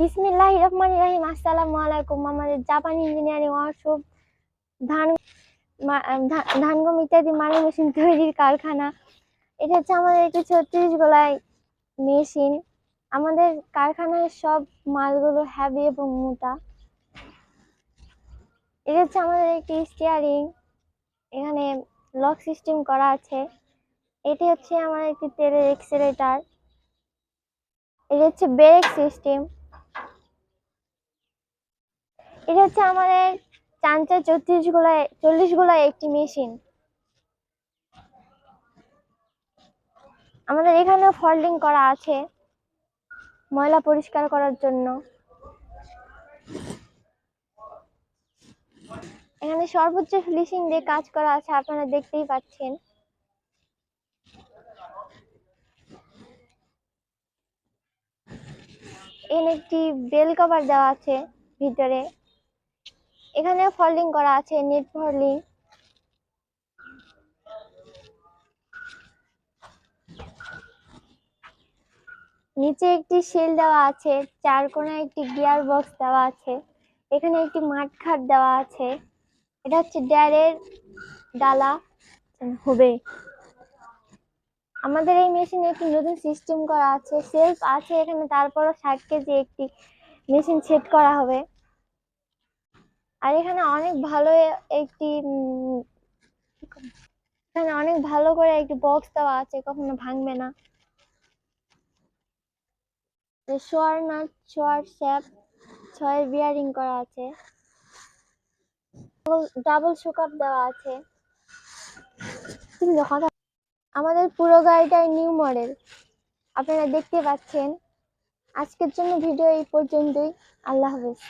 বিসমিল্লাহ রহমান রাহিম আসসালামু আলাইকুম আমাদের জাপান ইঞ্জিনিয়ারিং ওয়ার্কশপ ধান ধান গম ইত্যাদি মাড়ি মেশিন তৈরির কারখানা। এটা হচ্ছে আমাদের একটি ছত্রিশ গোলায় মেশিন। আমাদের কারখানায় সব মালগুলো হ্যাভি এবং মোটা। এটা হচ্ছে আমাদের একটি স্টিয়ারিং এখানে লক সিস্টেম করা আছে। এটি হচ্ছে আমাদের একটি তেলের এক্সেলেটার এটা হচ্ছে ব্রেক সিস্টেম এটা হচ্ছে আমাদের চাঞ্চা চৌত্রিশ গোলায় চল্লিশ গোলায় একটি মেশিন। আমাদের এখানে ফল্ডিং করা আছে, ময়লা পরিষ্কার করার জন্য। এখানে সর্বোচ্চ ফিনিশিং দিয়ে কাজ করা আছে, আপনারা দেখতেই পাচ্ছেন। এখানে একটি বেল কভার দেওয়া আছে ভিতরে। এখানে ফল্ডিং করা আছে নেট ফল্ডিং নিচে একটি শেল দেওয়া আছে, চার কোণায় একটি গিয়ার বক্স দেওয়া আছে, এখানে একটি মাঠ খাট দেওয়া আছে। এটা হচ্ছে ড্যারের ডালা, হবে। আমাদের এই মেশিনে একটি নতুন সিস্টেম করা আছে সেলফ আছে এখানে, তারপরও ষাট কেজি একটি মেশিন সেট করা হবে। আর এখানে অনেক ভালো একটি এখানে অনেক ভালো করে একটি বক্স দেওয়া আছে, কখনো ভাঙবে না। শোয়ার নাট শোয়ার শ্যাপ ছয় বিয়ারিং করা আছে। ডাবল শুকআপ দেওয়া আছে। যখন আমাদের পুরো গাড়িটাই নিউ মডেল আপনারা দেখতে পাচ্ছেন। আজকের জন্য ভিডিও এই পর্যন্তই। আল্লাহ হাফেজ।